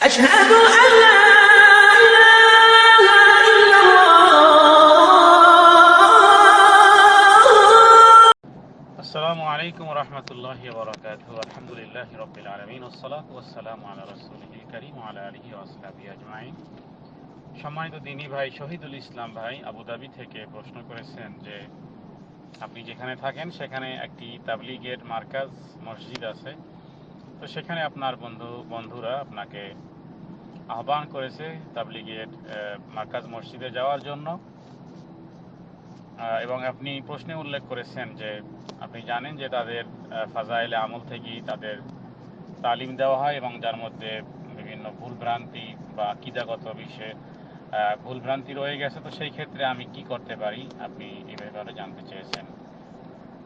أشهد أن لا إله إلا الله আসসালামু আলাইকুম রহমতুল্লাহ বরকাত আলহামদুলিল্লাহ রবিল আলমিন ওসালাত ওয়াসালাম আলা রসুলহিল করিম আলা আলহি আসলাবি আজমাইন সম্মানিত দিনী ভাই শহীদুল ইসলাম ভাই আবুধাবি থেকে প্রশ্ন করেছেন যে আপনি যেখানে থাকেন সেখানে একটি তাবলিগের মার্কাজ মসজিদ আছে তো সেখানে আপনার বন্ধু বন্ধুরা আপনাকে আহ্বান করেছে তাবলিগের মার্কাজ মসজিদে যাওয়ার জন্য। এবং আপনি প্রশ্নে উল্লেখ করেছেন যে আপনি জানেন যে তাদের ফাজাইলে আমল থেকেই তাদের তালিম দেওয়া হয় এবং যার মধ্যে বিভিন্ন ভুলভ্রান্তি বা কিদাগত বিষয়ে ভুলভ্রান্তি রয়ে গেছে। তো সেই ক্ষেত্রে আমি কি করতে পারি? আপনি এ ব্যাপারে জানতে চেয়েছেন।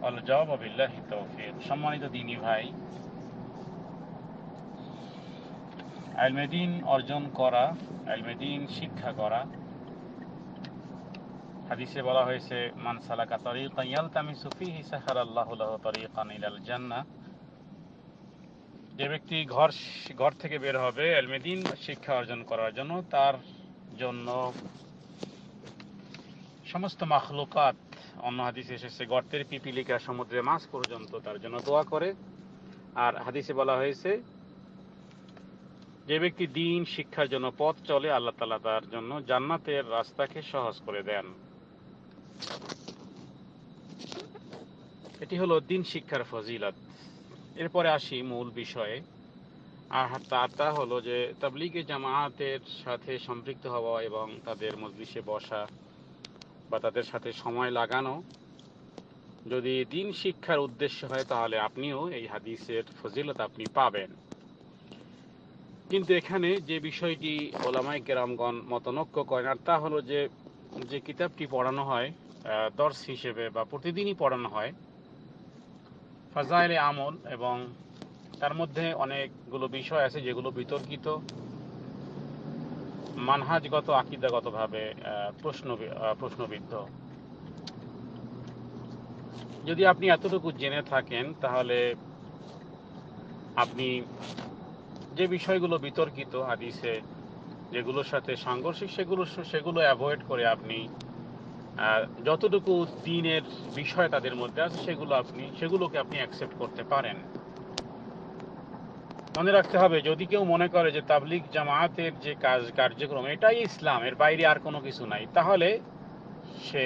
অল জবাব আবিল্লাহি তৌফিক। সম্মানিত দিনী ভাই আলমেদিন অর্জন করা, আলমেদিন শিক্ষা করা। হাদিসে বলা হয়েছে, মান সালাকা তরিকান ইয়ালতামিসু ফিহি সাহারাল্লাহু লাহু তরিকান ইলাল জান্নাহ। যে ব্যক্তি ঘর ঘর থেকে বের হবে এলমেদিন শিক্ষা অর্জন করার জন্য, তার জন্য সমস্ত মাখলুকাত, অন্য হাদিসে এসেছে, গর্তের পিপিলিকা সমুদ্রে মাছ পর্যন্ত তার জন্য দোয়া করে। আর হাদিসে বলা হয়েছে যে ব্যক্তি দিন, শিক্ষার জন্য পথ চলে, আল্লাহ তালা তার জন্য জান্নাতের রাস্তাকে সহজ করে দেন। এটি হলো দিন শিক্ষার ফজিলত। এরপরে আসি মূল বিষয়ে। আর তা হলো যে তাবলিগে জামায়াতের সাথে সম্পৃক্ত হওয়া এবং তাদের মজলিসে বসা বা তাদের সাথে সময় লাগানো। যদি দিন শিক্ষার উদ্দেশ্য হয়, তাহলে আপনিও এই হাদিসের ফজিলত আপনি পাবেন। কিন্তু এখানে যে বিষয়টি ওলামাই কেরামগণ মতনৈক্য করেন, আর তা হলো যে যে কিতাবটি পড়ানো হয় দর্শ হিসেবে বা প্রতিদিনই পড়ানো হয়, ফাজাইলে আমল এবং তার মধ্যে অনেকগুলো বিষয় আছে যেগুলো বিতর্কিত, মানহাজগত, আকিদাগতভাবে প্রশ্ন প্রশ্নবিদ্ধ। যদি আপনি এতটুকু জেনে থাকেন, তাহলে আপনি যে বিষয়গুলো বিতর্কিত হাদিসে, যেগুলোর সাথে সাংঘর্ষিক, সেগুলো সেগুলো অ্যাভয়েড করে আপনি যতটুকু দিনের বিষয় তাদের মধ্যে আছে, সেগুলো আপনি সেগুলোকে আপনি অ্যাকসেপ্ট করতে পারেন। মনে রাখতে হবে, যদি কেউ মনে করে যে তাবলিগ জামায়াতের যে কাজ কার্যক্রম, এটাই ইসলাম, এর বাইরে আর কোনো কিছু নাই, তাহলে সে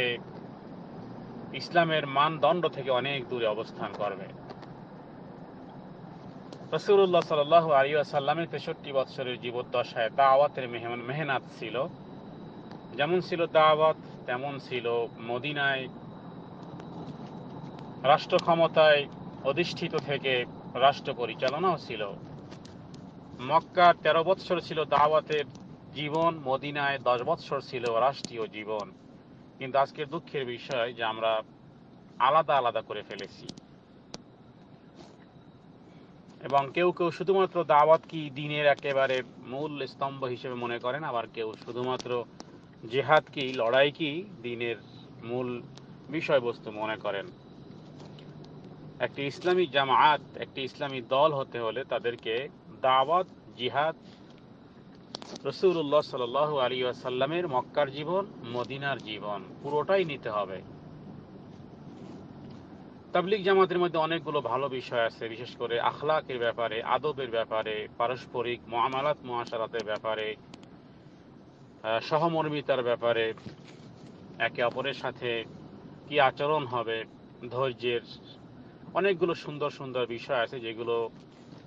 ইসলামের মানদণ্ড থেকে অনেক দূরে অবস্থান করবে। রসুল্লাহ সাল আলী আসাল্লামের তেষট্টি বৎসরের জীবদ্দশায় দাওয়াতের মেহমান মেহনাত ছিল। যেমন ছিল দাওয়াত, তেমন ছিল মদিনায়। রাষ্ট্র ক্ষমতায় অধিষ্ঠিত থেকে রাষ্ট্র পরিচালনাও ছিল। মক্কার তেরো বৎসর ছিল দাওয়াতের জীবন, মদিনায় দশ বৎসর ছিল রাষ্ট্রীয় জীবন। কিন্তু আজকের দুঃখের বিষয় যে আমরা আলাদা আলাদা করে ফেলেছি। এবং কেউ কেউ শুধুমাত্র দাওয়াত কি দিনের একেবারে মূল স্তম্ভ হিসেবে মনে করেন? আবার কেউ শুধুমাত্র জেহাদ কি, লড়াই কি দিনের মূল বিষয়বস্তু মনে করেন? একটি ইসলামী জামায়াত, একটি ইসলামী দল হতে হলে তাদেরকে দাওয়াত, জিহাদ রসুল্লাহ সাল আলী আসাল্লামের মক্কার জীবন, মদিনার জীবন, পুরোটাই নিতে হবে। তাবলিগ জামাতের মধ্যে অনেকগুলো ভালো বিষয় আছে, বিশেষ করে আখলাকের ব্যাপারে, আদবের ব্যাপারে, পারস্পরিক মহামালাত, মহাসারাতের ব্যাপারে সহমর্মিতার ব্যাপারে, একে অপরের সাথে কি আচরণ হবে, ধৈর্যের অনেকগুলো সুন্দর সুন্দর বিষয় আছে যেগুলো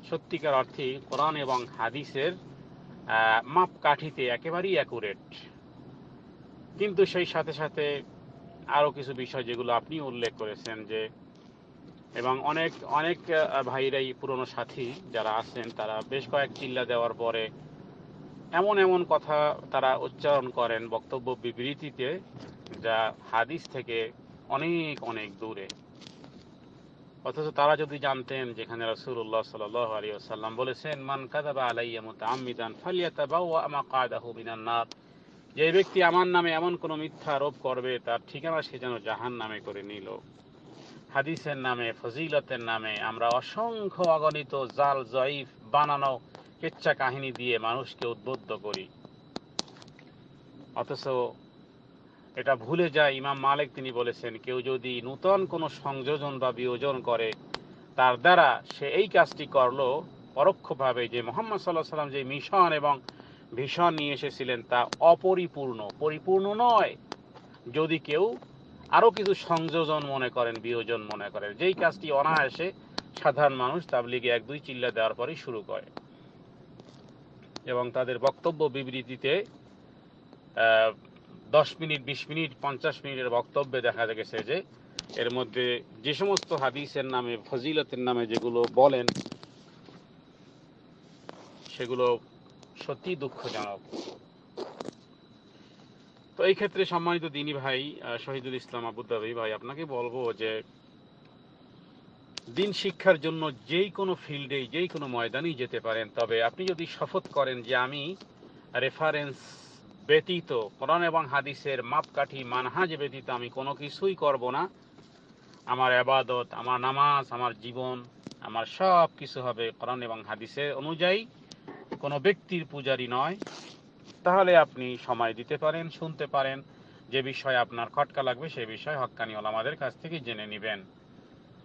সত্যিকার অর্থে কোরআন এবং হাদিসের মাপকাঠিতে একেবারেই অ্যাকুরেট কিন্তু সেই সাথে সাথে আরও কিছু বিষয় যেগুলো আপনি উল্লেখ করেছেন যে এবং অনেক অনেক ভাইরাই পুরনো সাথী যারা আছেন, তারা বেশ কয়েক চিল্লা দেওয়ার পরে এমন এমন কথা তারা উচ্চারণ করেন বক্তব্য বিবৃতিতে যা হাদিস থেকে অনেক অনেক দূরে। অথচ তারা যদি জানতেন যেখানে রাসূলুল্লাহ সাল্লাল্লাহু আলাইহি ওয়াসাল্লাম বলেছেন, মান কাযাবা আলাইয়া মুতাআম্মিদান ফালিয়াতাবাওয়া মাকাদাহু মিনান নার। যে ব্যক্তি আমার নামে এমন কোনো মিথ্যা আরোপ করবে, তার ঠিকানা সে যেন জাহান নামে করে নিল। হাদিসের নামে, ফজিলতের নামে আমরা অসংখ্য অগণিত জাল, জয়ীফ বানানো কেচ্ছা কাহিনী দিয়ে মানুষকে উদ্বুদ্ধ করি। অথচ এটা ভুলে যায় ইমাম মালিক, তিনি বলেছেন, কেউ যদি নূতন কোনো সংযোজন বা বিয়োজন করে, তার দ্বারা সে এই কাজটি করল পরোক্ষভাবে যে মোহাম্মদ সাল্লাহ সাল্লাম যে মিশন এবং ভীষণ নিয়ে এসেছিলেন তা অপরিপূর্ণ। পরিপূর্ণ নয়। যদি কেউ আরও কিছু সংযোজন মনে করেন, বিয়োজন মনে করেন। যেই কাজটি অনায়াসে সাধারণ মানুষ তাবলিগে এক দুই চিল্লা দেওয়ার পরেই শুরু করে। এবং তাদের বক্তব্য বিবৃতিতে দশ মিনিট, বিশ মিনিট, পঞ্চাশ মিনিটের বক্তব্যে দেখা গেছে যে, এর মধ্যে যে সমস্ত হাদিসের নামে, ফজিলতের নামে যেগুলো বলেন, সেগুলো সত্যি দুঃখজনক। তো এই ক্ষেত্রে সম্মানিত দিনী ভাই শহীদুল ইসলাম আবুদ্দাবি ভাই, আপনাকে বলব যে দিন শিক্ষার জন্য যেই কোনো ফিল্ডে, যেই কোনো ময়দানেই যেতে পারেন। তবে আপনি যদি শপথ করেন যে আমি রেফারেন্স ব্যতীত কোরআন এবং হাদিসের মাপকাঠি, মানহাজ ব্যতীত আমি কোনো কিছুই করব না। আমার আবাদত, আমার নামাজ, আমার জীবন, আমার সব কিছু হবে কোরআন এবং হাদিসের অনুযায়ী। কোনো ব্যক্তির পূজারি নয়। তাহলে আপনি সময় দিতে পারেন, শুনতে পারেন। যে বিষয়ে আপনার খটকা লাগবে সেই বিষয়ে হক্কানি ওলামাদের কাছ থেকে জেনে নেবেন।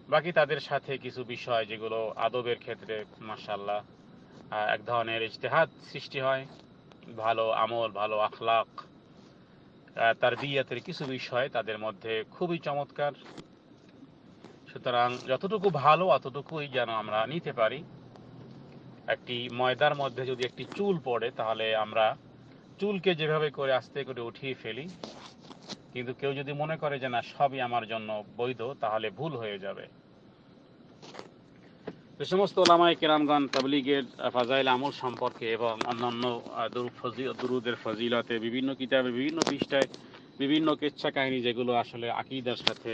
বাকি তাদের সাথে কিছু বিষয় যেগুলো আদবের ক্ষেত্রে মাসাল্লাহ এক ধরনের ইজতেহাদ সৃষ্টি হয়। ভালো আমল, ভালো আখলাক তার বিয়াতের কিছু বিষয় তাদের মধ্যে খুবই চমৎকার। সুতরাং যতটুকু ভালো, অতটুকুই যেন আমরা নিতে পারি। একটি ময়দার মধ্যে যদি একটি চুল পড়ে, তাহলে আমরা চুলকে যেভাবে করে আস্তে করে উঠিয়ে ফেলি, কিন্তু কেউ যদি মনে করে যে না, সবই আমার জন্য বৈধ, তাহলে ভুল হয়ে যাবে। যে সমস্ত ওলামাই কেরামগণ তাবলিগের ফাজাইল আমল সম্পর্কে এবং অন্যান্য দুরুদের ফজিলতে বিভিন্ন কিতাবে, বিভিন্ন পৃষ্ঠায় বিভিন্ন কেচ্ছা কাহিনী যেগুলো আসলে আকিদার সাথে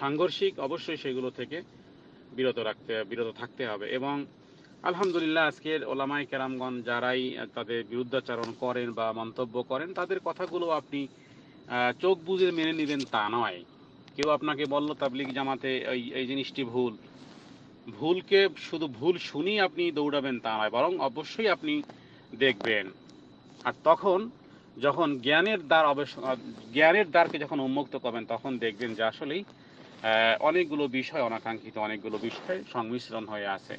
সাংঘর্ষিক, অবশ্যই সেগুলো থেকে বিরত রাখতে, বিরত থাকতে হবে। এবং আলহামদুলিল্লাহ, আজকের ওলামাই কেরামগণ যারাই তাদের বিরুদ্ধাচারণ করেন বা মন্তব্য করেন, তাদের কথাগুলো আপনি চোখ বুঝে মেনে নেবেন তা নয়। কেউ আপনাকে বলল, তাবলিগ জামাতে এই এই জিনিসটি ভুল। ভুলকে শুধু ভুল শুনি আপনি দৌড়াবেন তা নয়, বরং অবশ্যই আপনি দেখবেন। আর তখন যখন জ্ঞানের দ্বার অবশ্য- জ্ঞানের দ্বারকে যখন উন্মুক্ত করবেন, তখন দেখবেন যে আসলেই অনেকগুলো বিষয় অনাকাঙ্ক্ষিত, অনেকগুলো বিষয় সংমিশ্রণ হয়ে আছে।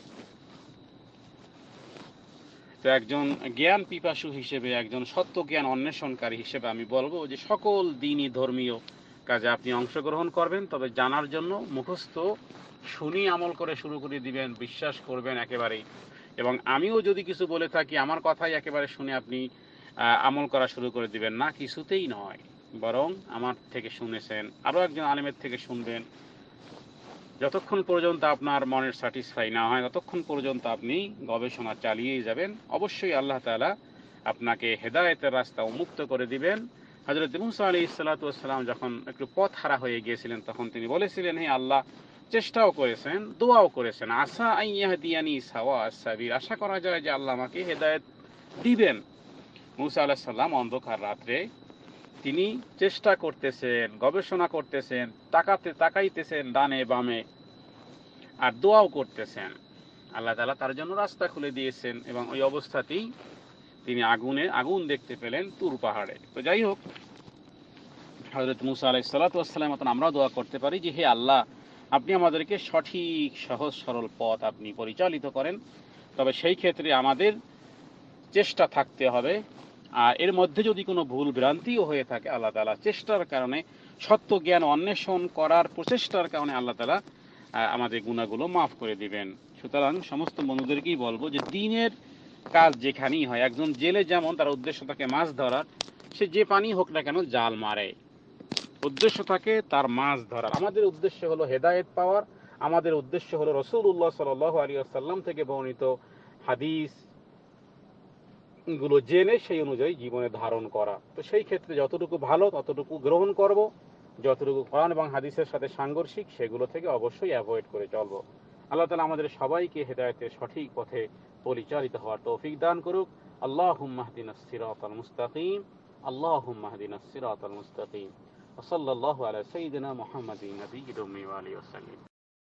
তো একজন জ্ঞান পিপাসু হিসেবে, একজন সত্য জ্ঞান অন্বেষণকারী হিসেবে আমি বলব যে সকল দিনই ধর্মীয় কাজে আপনি অংশগ্রহণ করবেন, তবে জানার জন্য মুখস্থ, শুনি, আমল করে শুরু করে দিবেন, বিশ্বাস করবেন একেবারেই। এবং আমিও যদি কিছু বলে থাকি, আমার কথাই একেবারে শুনে আপনি আমল করা শুরু করে দিবেন। না, কিছুতেই নয়। বরং আমার থেকে শুনেছেন, আরও একজন আলেমের থেকে শুনবেন। যতক্ষণ পর্যন্ত আপনার মনের স্যাটিসফাই না হয়, ততক্ষণ পর্যন্ত আপনি গবেষণা চালিয়েই যাবেন। অবশ্যই আল্লাহ তাআলা আপনাকে হেদায়েতের রাস্তা উন্মুক্ত করে দিবেন। হজরত মুসা আলী ইসালাতাম যখন একটু পথ হারা হয়ে গিয়েছিলেন, তখন তিনি বলেছিলেন, হে আল্লাহ, চেষ্টাও করেছেন, দোয়াও করেছেন। আশা আইয়াহদিয়ানি সাওয়া আশা করা যায় যে আল্লাহ আমাকে হেদায়েত দিবেন। মুসা আলাহ সাল্লাম অন্ধকার রাত্রে তিনি চেষ্টা করতেছেন, গবেষণা করতেছেন, তাকাতে তাকাইতেছেন ডানে বামে আর দোয়াও করতেছেন। আল্লাহ তালা তার জন্য রাস্তা খুলে দিয়েছেন এবং ওই অবস্থাতেই তিনি আগুনে, আগুন দেখতে পেলেন তুর পাহাড়ে। তো যাই হোক হজরত মুসা আলাই সালাতাম মতন আমরা দোয়া করতে পারি যে, হে আল্লাহ, আপনি আমাদেরকে সঠিক, সহজ, সরল পথ আপনি পরিচালিত করেন। তবে সেই ক্ষেত্রে আমাদের চেষ্টা থাকতে হবে আর এর মধ্যে যদি কোনো ভুল ভ্রান্তিও হয়ে থাকে, আল্লাহ তালা চেষ্টার কারণে, সত্য জ্ঞান অন্বেষণ করার প্রচেষ্টার কারণে আল্লাহ তালা আমাদের গুণাগুলো মাফ করে দিবেন। সুতরাং সমস্ত বন্ধুদেরকেই বলব যে দিনের কাজ যেখানেই হয়, একজন জেলে যেমন তার উদ্দেশ্য থাকে মাছ ধরার, সে যে পানি হোক না কেন জাল মারে। উদ্দেশ্য থাকে তার মাছ ধরার। আমাদের উদ্দেশ্য হলো হেদায়েত পাওয়ার। আমাদের উদ্দেশ্য হলো রসুল্লাহ সাল আলী আসাল্লাম থেকে বর্ণিত হাদিস। গুলো জেনে সেই অনুযায়ী জীবনে ধারণ করা তো সেই ক্ষেত্রে যতটুকু ভালো ততটুকু গ্রহণ করব যতটুকু কোরআন এবং হাদিসের সাথে সাংঘর্ষিক সেগুলো থেকে অবশ্যই অ্যাভয়েড করে চলবো আল্লাহ তালা আমাদের সবাইকে হেদায়তের সঠিক পথে পরিচালিত হওয়ার তৌফিক দান করুক আল্লাহ মাহদিন সিরাত আল মুস্তাকিম আল্লাহ মাহদিন সিরাত আল মুস্তাকিম وصلى الله على سيدنا محمد النبي الأمي وآله وسلم